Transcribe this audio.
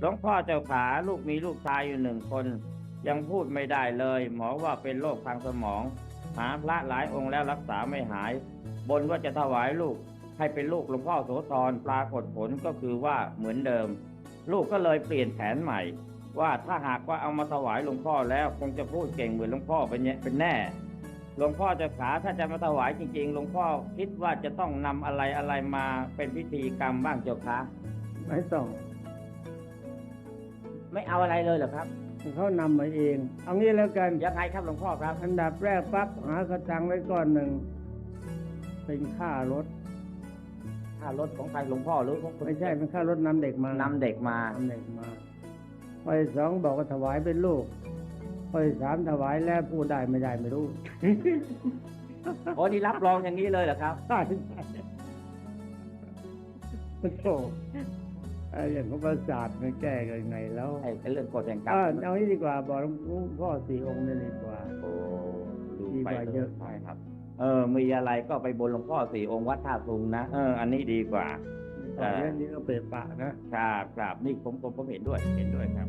หลวงพ่อเจ้าขาลูกมีลูกชายอยู่หนึ่งคน ยังพูดไม่ได้เลย หมอว่าเป็นโรคทางสมอง หาพระหลายองค์แล้วรักษาไม่หาย บนว่าจะถวายลูกให้เป็นลูกหลวงพ่อโสธรปรากฏผลก็คือว่าเหมือนเดิม ลูกก็เลยเปลี่ยนแผนใหม่ ว่าถ้าหากว่าเอามาถวายหลวงพ่อแล้วคงจะพูดเก่งเหมือนหลวงพ่อเป็นเนี่ยเป็นแน่หลวงพ่อเจะขาถ้าจะมาถวายจริงๆหลวงพ่อคิดว่าจะต้องนำอะไรอะไรมาเป็นพิธีกรรมบ้างเจ้าคะไม่ต้อง ไม่เอาอะไรเลยเหรอครับเขานำมาเอง เอางี้แล้วกันยังไงครับหลวงพ่อครับ อันดับแรกปั๊บหากระตังไว้ก่อนหนึ่ง เป็นค่ารถ ค่ารถของใครหลวงพ่อหรือของคุณไม่ใช่เป็นค่ารถนำเด็กมานำเด็กมานำเด็กมาข้อที่สองบอกว่าถวายเป็นลูกข้อที่สามถวายแล้วพูดได้ไม่ได้ไม่รู้โอ้นี่รับรองอย่างนี้เลยเหรอครับใช่ใช่โอ้โหไอ้อย่างของประสาทมันแก้กันยังไงแล้วไอ้ไอ้เรื่องกฎแห่งกรรเอมอเอางี้ดีกว่าบอกหลวงพ่อสี่องค์นี่ดีกว่าโอ้ดูดีไปกว่าเยอะใช่ครับ เออ มีอะไรก็ไปบนหลวงพ่อสี่องค์วัดท่าซุงนะเอออันนี้ดีกว่าตอนนี้นี่ก็เปรตปะนะครับครับนี่ผมผมผมเห็นด้วยเห็นด้วยครับ